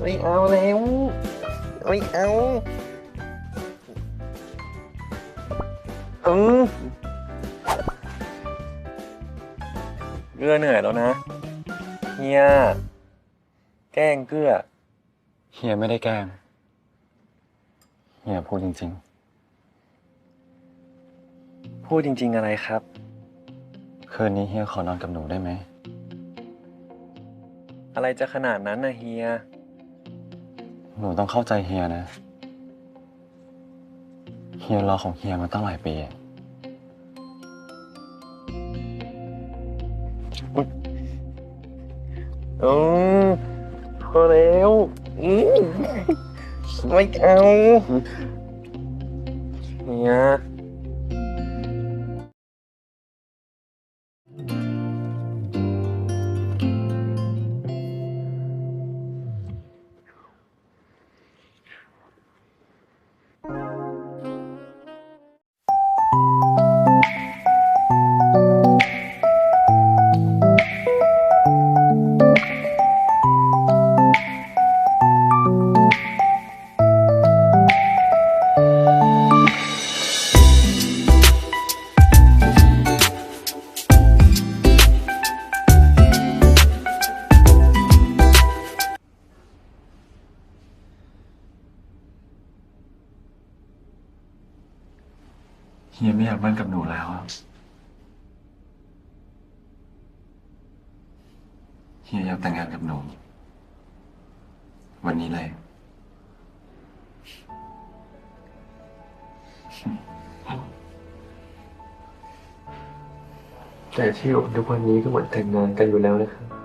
ไม่เอาแล้วไม่เอาอืมเกื้อเหนื่อยแล้วนะเฮียแกล้งเกื้อเฮียไม่ได้แกล้งเฮียพูดจริงพูดจริง ๆ อะไรครับๆคืนนี้เฮียขอนอนกับหนูได้ไหม อะไรจะขนาดนั้นนะเฮีย หนูต้องเข้าใจเฮียนะ เฮียรอของเฮียมาตั้งหลายปีอืมพอแล้วอืมไม่เอาเนี่ย เฮียไม่อยากมั่นกับหนูแล้วอะเฮียอยากแต่งงานกับหนู วันนี้เลย แต่ที่อยู่ทุกวันนี้ก็เหมือนแต่งงานกันอยู่แล้วนะครับ